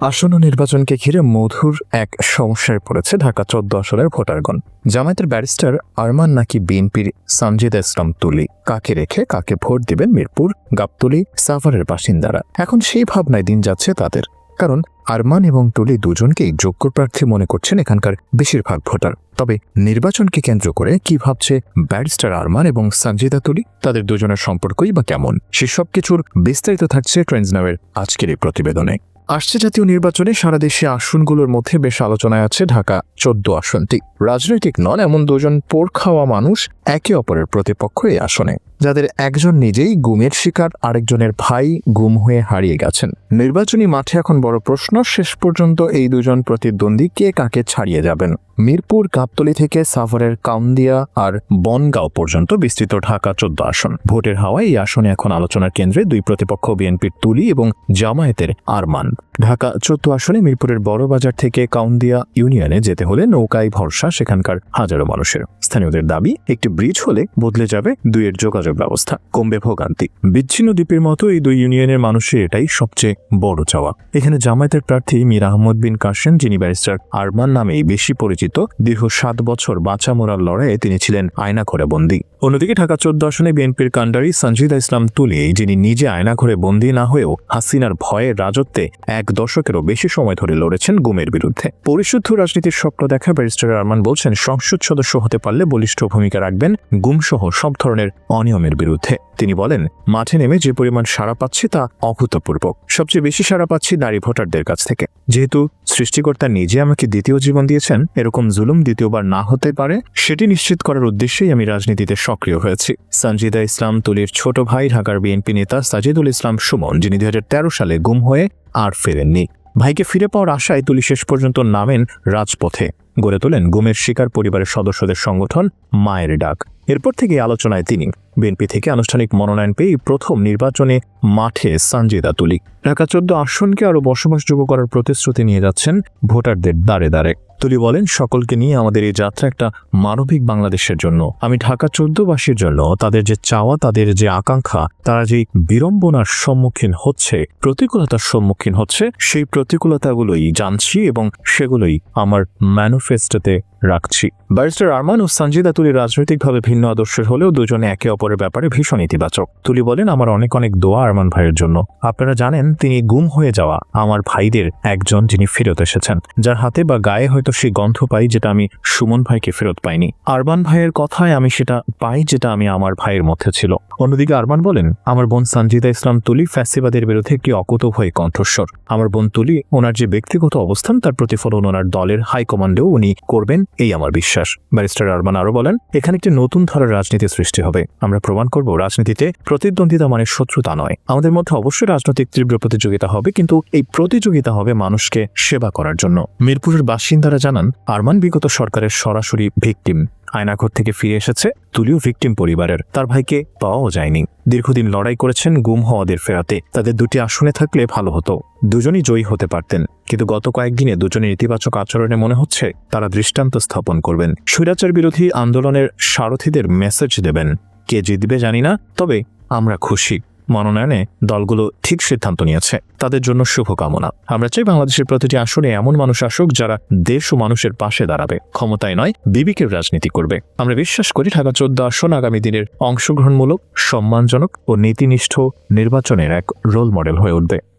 আসন্ন নির্বাচনকে ঘিরে মধুর এক সমস্যায় পড়েছে ঢাকা চোদ্দ আসনের ভোটারগণ। জামায়াতের ব্যারিস্টার আরমান নাকি বিএনপির সঞ্জিদা ইসলাম তুলি? কাকে রেখে কাকে ভোট দিবেন মিরপুর গাবতুলি সাভারের বাসিন্দারা? এখন সেই ভাবনায় দিন যাচ্ছে তাদের। কারণ আরমান এবং তুলি দুজনকেই যোগ্য প্রার্থী মনে করছেন এখানকার বেশিরভাগ ভোটার। তবে নির্বাচনকে কেন্দ্র করে কি ভাবছে ব্যারিস্টার আরমান এবং সঞ্জিদা তুলি? তাদের দুজনের সম্পর্কই বা কেমন? সেসব কিছুর বিস্তারিত থাকছে ট্রেন্ডস নামের আজকের এই প্রতিবেদনে। আসছে জাতীয় নির্বাচনে সারা দেশে আসনগুলোর মধ্যে বেশ আলোচনায় আছে ঢাকা চোদ্দ আসনটি। রাজনৈতিক নন, এমন দুজন পোর খাওয়া মানুষ একে অপরের প্রতিপক্ষ এই আসনে, যাদের একজন নিজেই গুমের শিকার, আরেকজনের ভাই গুম হয়ে হারিয়ে গেছেন। নির্বাচনী মাঠে এখন বড় প্রশ্ন, শেষ পর্যন্ত এই দুজন প্রতিদ্বন্দ্বী কে কাকে ছাড়িয়ে যাবেন? মিরপুর গাবতলি থেকে সাভারের কাউন্দিয়া আর বনগাঁও পর্যন্ত বিস্তৃত ঢাকা চোদ্দ আসন। ভোটের হাওয়ায় এই আসনে এখন আলোচনার কেন্দ্রে দুই প্রতিপক্ষ বিএনপির তুলি এবং জামায়াতের আরমান। ঢাকা চোদ্দ আসনে মিরপুরের বড় বাজার থেকে কাউন্দিয়া ইউনিয়নে যেতে হলে নৌকায় ভরসা সেখানকার হাজারো মানুষের। স্থানীয়দের দাবি, একটি ব্রিজ হলে বদলে যাবে দুইয়ের যোগাযোগ ব্যবস্থা, কমবে ভোগান্তি। বিচ্ছিন্ন দ্বীপের মতো এই দুই ইউনিয়নের মানুষের এটাই সবচেয়ে বড় চাওয়া। এখানে জামায়াতের প্রার্থী মীর আহমদ বিন কাশেম যিনি ব্যারিস্টার আরমান নামেই বেশি পরিচিত, দীর্ঘ সাত বছর বাঁচা মোড়ার লড়াইয়ে তিনি ছিলেন আয়না করে বন্দী অন্যদিকে ঢাকা চোদ্দ আসনে বিএনপির কাণ্ডারি সঞ্জিদা ইসলাম তুলি, যিনি নিজে আয়না ঘরে বন্দী না হয়েও হাসিনার ভয়ে রাজত্বে এক দশকেরও বেশি সময় ধরে লড়েছেন গুমের বিরুদ্ধে। পরিশুদ্ধ রাজনীতির স্বপ্ন দেখা ব্যারিস্টার আরমান বলছেন, সংসদ সদস্য হতে পারলে বলিষ্ঠ ভূমিকা রাখবেন গুমসহ সব ধরনের অনিয়মের বিরুদ্ধে। তিনি বলেন, মাঠে নেমে যে পরিমাণ সাড়া পাচ্ছি তা অভূতপূর্ব সবচেয়ে বেশি সাড়া পাচ্ছি নারী ভোটারদের কাছ থেকে। যেহেতু সৃষ্টিকর্তা নিজে আমাকে দ্বিতীয় জীবন দিয়েছেন, এরকম জুলুম দ্বিতীয়বার না হতে পারে, সেটি নিশ্চিত করার উদ্দেশ্যেই আমি রাজনীতিতে সক্রিয় হয়েছি। সঞ্জিদা ইসলাম তুলির ছোট ভাই ঢাকার বিএনপি নেতা সাজিদুল ইসলাম সুমন, যিনি দুই হাজার তেরো সালে গুম হয়ে আর ফেরেননি। ভাইকে ফিরে পাওয়ার আশায় তুলি শেষ পর্যন্ত নামেন রাজপথে। গড়ে তোলেন গুমের শিকার পরিবারের সদস্যদের সংগঠন মায়ের ডাক। এরপর থেকে আলোচনায় তিনি বিএনপি থেকে আনুষ্ঠানিক মনোনয়ন পেয়ে প্রথম নির্বাচনে মাঠে সঞ্জিদা তুলি। ঢাকা চোদ্দ আসনকে আরও বসবাসযোগ্য করার প্রতিশ্রুতি নিয়ে যাচ্ছেন ভোটারদের দ্বারে দ্বারে তুলি বলেন, সকলকে নিয়ে আমাদের এই যাত্রা একটা মানবিক বাংলাদেশের জন্য। আমি ঢাকা চোদ্দবাসীর জন্য তাদের যে চাওয়া, তাদের যে আকাঙ্ক্ষা, তারা যে বিড়ম্বনার সম্মুখীন হচ্ছে, প্রতিকূলতার সম্মুখীন হচ্ছে, সেই প্রতিকূলতাগুলোই জানছি এবং সেগুলোই আমার ম্যানিফেস্টোতে রাখছি। ব্যারিস্টার আরমান ও সঞ্জিদা তুলি রাজনৈতিকভাবে ভিন্ন আদর্শের হলেও দুজনে একে অপরের ব্যাপারে ভীষণ ইতিবাচক। তুলি বলেন, আমার অনেক অনেক দোয়া আরমান ভাইয়ের জন্য। আপনারা জানেন, তিনি গুম হয়ে যাওয়া আমার ভাইদের একজন যিনি ফেরত এসেছেন। যার হাতে বা গায়ে হয়তো সেই গন্ধ পাই যেটা আমি সুমন ভাইকে ফেরত পাইনি। আরমান ভাইয়ের কথায় আমি সেটা পাই যেটা আমি আমার ভাইয়ের মধ্যে ছিল। অন্যদিকে আরমান বলেন, আমার বোন সঞ্জিদা ইসলাম তুলি ফ্যাসিবাদের বিরুদ্ধে একটি অকুত হয়ে কণ্ঠস্বর। আমার বোন তুলি, ওনার যে ব্যক্তিগত অবস্থান, তার প্রতিফলন ওনার দলের হাইকমান্ডেও উনি করবেন এই আমার বিশ্বাস। ব্যারিস্টার আরমান আরও বলেন, এখানে একটি নতুন ধারার রাজনীতি সৃষ্টি হবে। আমরা প্রমাণ করব, রাজনীতিতে প্রতিদ্বন্দ্বিতা মানে শত্রুতা নয়। আমাদের মধ্যে অবশ্যই রাজনৈতিক তীব্র প্রতিযোগিতা হবে, কিন্তু এই প্রতিযোগিতা হবে মানুষকে সেবা করার জন্য। মিরপুরের বাসিন্দারা জানান, আরমান বিগত সরকারের সরাসরি ভিকটিম। আয়নাঘর থেকে ফিরে এসেছে তুলিও ভিকটিম পরিবারের। তার ভাইকে পাওয়াও যায়নি। দীর্ঘদিন লড়াই করেছেন গুম হওয়াদের ফেরাতে। তাদের দুটি আসনে থাকলে ভালো হতো। দুজনই জয়ী হতে পারতেন। কিন্তু গত কয়েকদিনে দুজনের ইতিবাচক আচরণে মনে হচ্ছে তারা দৃষ্টান্ত স্থাপন করবেন। স্বৈরাচার বিরোধী আন্দোলনের সারথীদের মেসেজ দেবেন। কে জিতবে জানি না, তবে আমরা খুশি। মনোনয়নে দলগুলো ঠিক সিদ্ধান্ত নিয়েছে। তাদের জন্য শুভকামনা। আমরা চাই বাংলাদেশের প্রতিটি আসনে এমন মানুষ আসুক যারা দেশ ও মানুষের পাশে দাঁড়াবে। ক্ষমতায় নয় বিবেকের রাজনীতি করবে। আমরা বিশ্বাস করি ঢাকা চোদ্দ আসন আগামী দিনের অংশগ্রহণমূলক, সম্মানজনক ও নীতিনিষ্ঠ নির্বাচনের এক রোল মডেল হয়ে উঠবে।